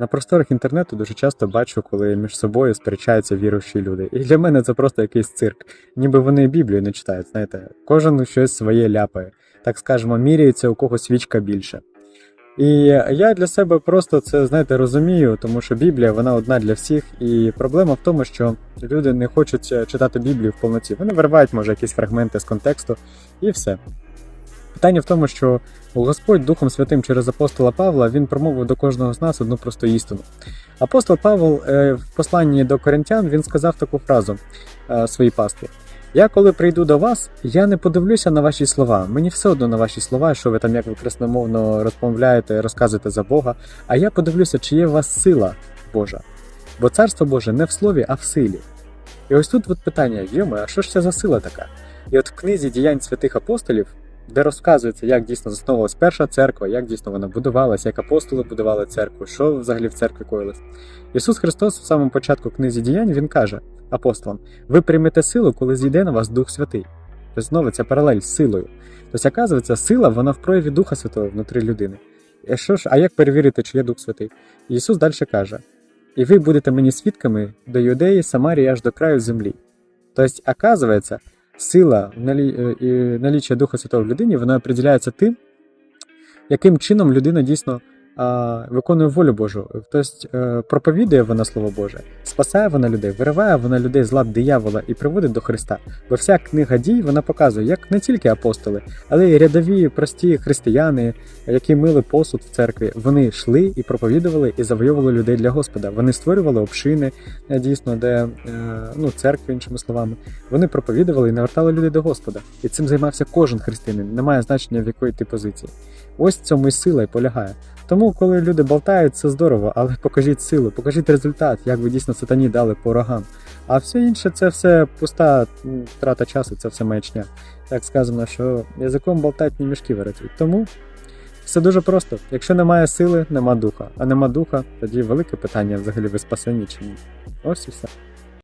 На просторах інтернету дуже часто бачу, коли між собою сперечаються віруючі люди. І для мене це просто якийсь цирк. Ніби вони Біблію не читають, знаєте, кожен щось своє ляпає. Так скажемо, міряється у когось свічка більше. І я для себе просто це, знаєте, розумію, тому що Біблія вона одна для всіх, і проблема в тому, що люди не хочуть е, читати Біблію в повноті. Вони виривають, може, якісь фрагменти з контексту, і все. Питання в тому, що Господь Духом Святим через апостола Павла він промовив до кожного з нас одну просту істину. Апостол Павел е, в посланні до коринтян він сказав таку фразу е, своїй пастві. Я коли прийду до вас, я не подивлюся на ваші слова. Мені все одно на ваші слова, що ви там як ви красномовно розмовляєте, розказуєте за Бога. А я подивлюся, чи є у вас сила Божа. Бо царство Боже не в слові, а в силі. І ось тут от питання: йоми, а що ж це за сила така? І от в книзі діянь святих апостолів, де розказується, як дійсно засновувалась перша церква, як дійсно вона будувалася, як апостоли будували церкву, що взагалі в церкві коїлось. Ісус Христос в самому початку книзі діянь Він каже апостолам: ви приймете силу, коли зійде на вас Дух Святий. Тобто знову ця паралель з силою. Тобто, оказується, сила вона в прояві Духа Святого внутрі людини. І що ж, а як перевірити, чи є Дух Святий? Ісус далі каже: І ви будете мені свідками до Юдеї, Самарії аж до краю землі. Тобто, оказується, сила е, і наліччя Духа Святого в людині вона определяється тим, яким чином людина дійсно виконує волю Божу. Тобто проповідує вона Слово Боже, спасає вона людей, вириває вона людей з лап диявола і приводить до Христа. Бо вся книга дій вона показує, як не тільки апостоли, але й рядові прості християни, які мили посуд в церкві, вони йшли і проповідували і завойовували людей для Господа. Вони створювали общини, е, дійсно, де е, ну, церкви, іншими словами. Вони проповідували і навертали людей до Господа. І цим займався кожен християнин, немає значення в якої ти позиції. Ось в цьому і сила і полягає. Тому, коли люди болтають, це здорово, але покажіть силу, покажіть результат, як ви дійсно сатані дали по рогам. А все інше це все пуста втрата часу, це все маячня. Так сказано, що язиком болтать ні мішки виротують. Тому все дуже просто. Якщо немає сили, нема духа. А нема духа, тоді велике питання взагалі ви спасені чи ні. Ось і все.